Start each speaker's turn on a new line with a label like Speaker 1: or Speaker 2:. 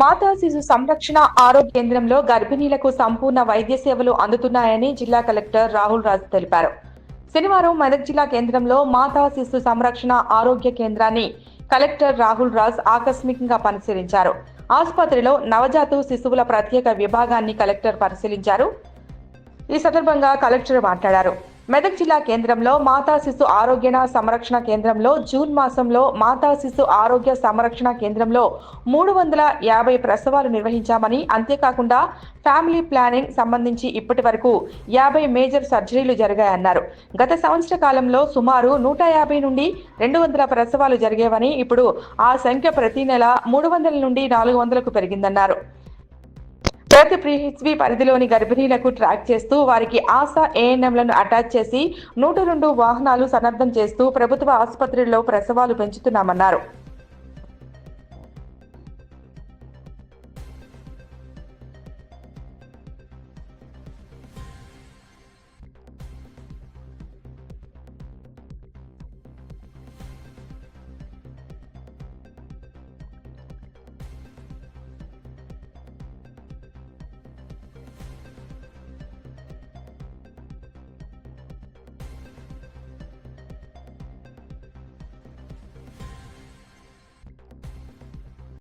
Speaker 1: మాతా శిశు సంరక్షణ ఆరోగ్య కేంద్రంలో గర్భిణీలకు సంపూర్ణ వైద్య సేవలు అందుతున్నాయని జిల్లా కలెక్టర్ రాహుల్ రాజ్ తెలిపారు. శనివారం మెదక్ జిల్లా కేంద్రంలో మాతా శిశు సంరక్షణ ఆరోగ్య కేంద్రాన్ని కలెక్టర్ రాహుల్ రాజ్ ఆకస్మికంగా పరిశీలించారు. ఆసుపత్రిలో నవజాతు శిశువుల ప్రత్యేక విభాగాన్ని కలెక్టర్ పరిశీలించారు. ఈ సందర్భంగా కలెక్టర్ మాట్లాడారు. మెదక్ జిల్లా కేంద్రంలో మాతా శిశు ఆరోగ్య సంరక్షణ కేంద్రంలో జూన్ మాసంలో మాతా శిశు ఆరోగ్య సంరక్షణ కేంద్రంలో మూడు వందల యాభై ప్రసవాలు నిర్వహించామని అంతేకాకుండా ఫ్యామిలీ ప్లానింగ్ సంబంధించి ఇప్పటి వరకు యాభై మేజర్ సర్జరీలు జరిగాయన్నారు. గత సంవత్సర కాలంలో సుమారు నూట యాభై నుండి రెండు వందల ప్రసవాలు జరిగేవని ఇప్పుడు ఆ సంఖ్య ప్రతి నెల మూడు వందల నుండి నాలుగు వందలకు పెరిగిందన్నారు. ప్రతి ప్రీహెచ్బి పరిధిలోని గర్భిణీలకు ట్రాక్ చేస్తూ వారికి ఆశా ఏఎన్ఎంలను అటాచ్ చేసి నూట రెండు వాహనాలు సన్నద్ధం చేస్తూ ప్రభుత్వ ఆసుపత్రుల్లో ప్రసవాలు పెంచుతున్నామన్నారు.